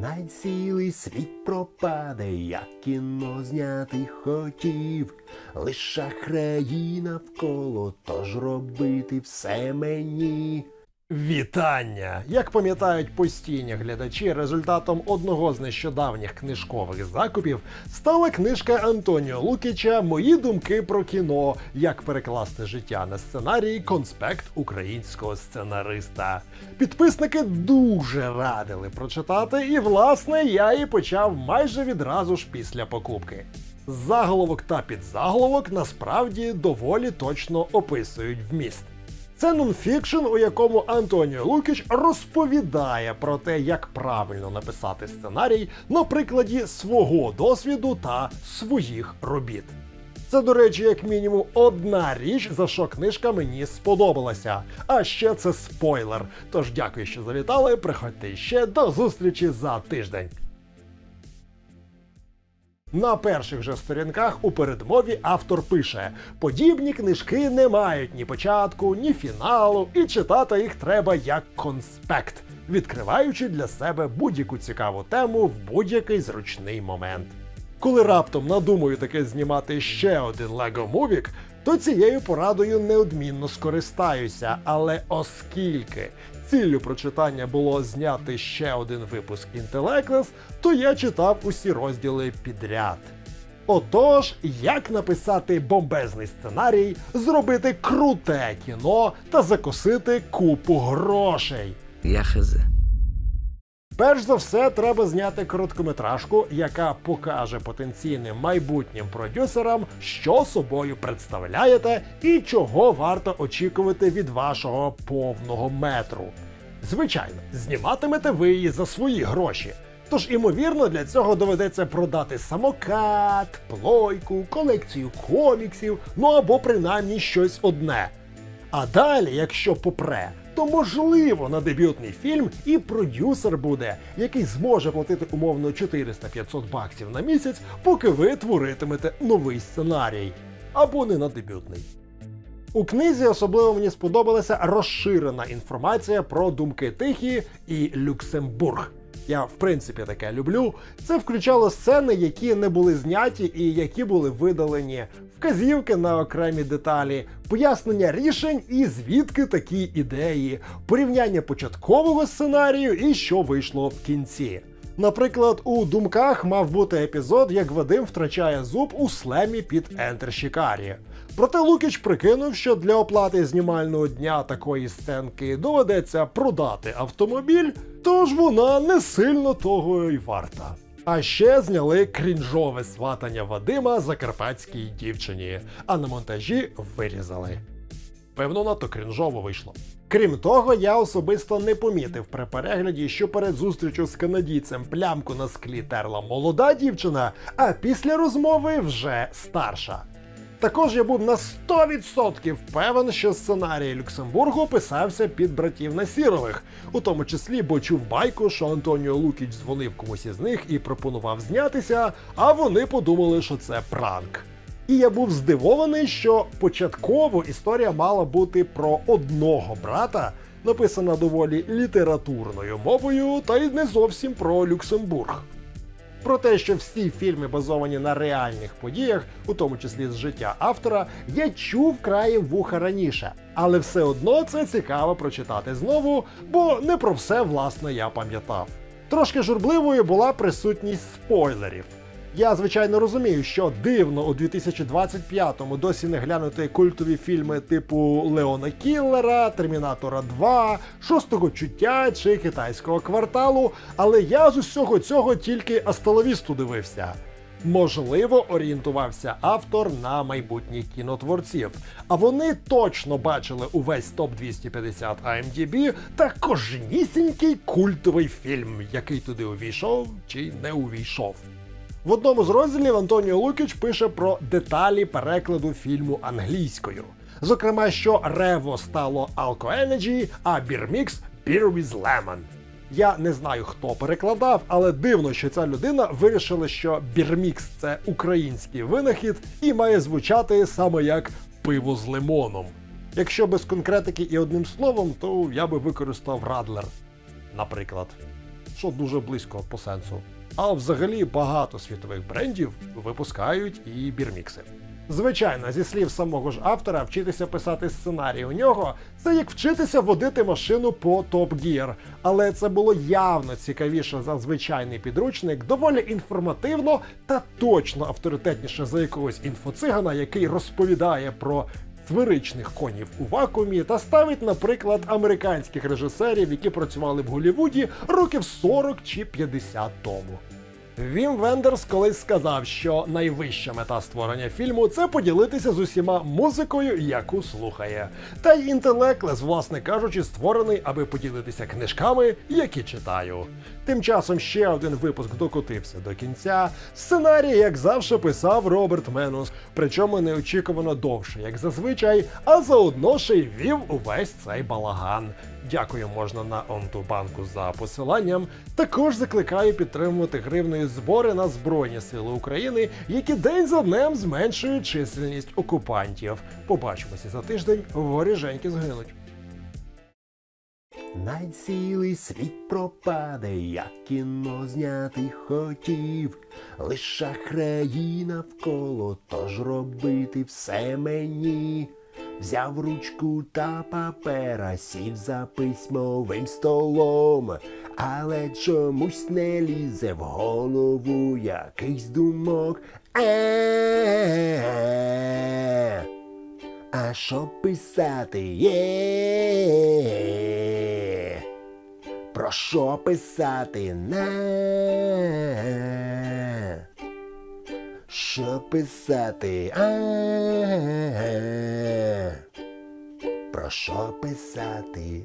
най цілий світ пропаде, як кіно зняти хотів. Лише країна навколо, тож робити все мені. Вітання! Як пам'ятають постійні глядачі, результатом одного з нещодавніх книжкових закупів стала книжка Антоніо Лукіча Мої думки про кіно. Як перекласти життя на сценарій конспект українського сценариста. Підписники дуже радили прочитати, і власне я і почав майже відразу ж після покупки. Заголовок та підзаголовок насправді доволі точно описують вміст. Це нонфікшн, у якому Антоніо Лукіч розповідає про те, як правильно написати сценарій на прикладі свого досвіду та своїх робіт. Це, до речі, як мінімум одна річ, за що книжка мені сподобалася. А ще це спойлер. Тож дякую, що завітали. Приходьте ще до зустрічі за тиждень. На перших же сторінках у передмові автор пише: подібні книжки не мають ні початку, ні фіналу, і читати їх треба як конспект, відкриваючи для себе будь-яку цікаву тему в будь-який зручний момент. Коли раптом надумаю таке знімати ще один Lego Movie, то цією порадою неодмінно скористаюся. Але оскільки ціллю прочитання було зняти ще один випуск Intellectless, то я читав усі розділи підряд. Отож, як написати бомбезний сценарій, зробити круте кіно та закосити купу грошей. Я хз. Перш за все, треба зняти короткометражку, яка покаже потенційним майбутнім продюсерам, що собою представляєте і чого варто очікувати від вашого повного метру. Звичайно, зніматимете ви її за свої гроші. Тож, імовірно, для цього доведеться продати самокат, плойку, колекцію коміксів, ну або принаймні щось одне. А далі, якщо попре, то можливо на дебютний фільм і продюсер буде, який зможе платити умовно 400-500 баксів на місяць, поки ви творитимете новий сценарій. Або не на дебютний. У книзі особливо мені сподобалася розширена інформація про думки Тихі і Люксембург. Я в принципі таке люблю. Це включало сцени, які не були зняті і які були видалені, вказівки на окремі деталі, пояснення рішень і звідки такі ідеї, порівняння початкового сценарію і що вийшло в кінці. Наприклад, у думках мав бути епізод, як Вадим втрачає зуб у слемі під Ентер Шікарі. Проте Лукіч прикинув, що для оплати знімального дня такої сценки доведеться продати автомобіль, тож вона не сильно того й варта. А ще зняли крінжове сватання Вадима закарпатській дівчині, а на монтажі вирізали. Певно, надто крінжово вийшло. Крім того, я особисто не помітив при перегляді, що перед зустрічю з канадійцем плямку на склі терла молода дівчина, а після розмови вже старша. Також я був на 100% впевнений, що сценарій Люксембургу писався під братів Насірових, у тому числі, бо чув байку, що Антоніо Лукіч дзвонив комусь із них і пропонував знятися, а вони подумали, що це пранк. І я був здивований, що початково історія мала бути про одного брата, написана доволі літературною мовою, та й не зовсім про Люксембург. Про те, що всі фільми базовані на реальних подіях, у тому числі з життя автора, я чув краєм вуха раніше, але все одно це цікаво прочитати знову, бо не про все власне я пам'ятав. Трошки журбливою була присутність спойлерів. Я звичайно розумію, що дивно у 2025-му досі не глянути культові фільми типу Леона Кіллера, Термінатора 2, Шостого чуття чи китайського кварталу, але я з усього цього тільки Асталовісту дивився. Можливо, орієнтувався автор на майбутніх кінотворців, а вони точно бачили увесь топ 250 IMDb та кожнісінький культовий фільм, який туди увійшов чи не увійшов. В одному з розділів Антоніо Лукіч пише про деталі перекладу фільму англійською. Зокрема, що Рево стало Alco Energy, а Бірмікс Beer with Lemon. Я не знаю, хто перекладав, але дивно, що ця людина вирішила, що Бірмікс це український винахід і має звучати саме як пиво з лимоном. Якщо без конкретики і одним словом, то я би використав Радлер, наприклад. що дуже близько по сенсу. А взагалі багато світових брендів випускають і бірмікси. Звичайно, зі слів самого ж автора, вчитися писати сценарій у нього це як вчитися водити машину по Top Gear. Але це було явно цікавіше за звичайний підручник, доволі інформативно та точно авторитетніше за якогось інфоцигана, який розповідає про сферичних конів у вакуумі та ставить, наприклад, американських режисерів, які працювали в Голлівуді років 40 чи 50 тому. Вім Вендерс колись сказав, що найвища мета створення фільму це поділитися з усіма музикою, яку слухає. Та й інтелеклес, власне кажучи, створений, аби поділитися книжками, які читаю. Тим часом ще один випуск докотився до кінця. Сценарій, як завжди, писав Роберт Менус, причому неочікувано довше, як зазвичай, а заодно ще й вів увесь цей балаган. Дякую можна на Онтубанку за посиланням. Також закликаю підтримувати гривною збори на Збройні Сили України, які день за днем зменшують чисельність окупантів. Побачимося за тиждень, воріженьки згинуть. Най цілий світ пропаде, як кіно зняти хотів, лише шахраї навколо, тож робити все мені. Взяв ручку та папера, сів за письмовим столом, але чомусь не лізе в голову якийсь думок. Е-е-е. А що писати є? Про що писати не? Що писати? А? Про що писати?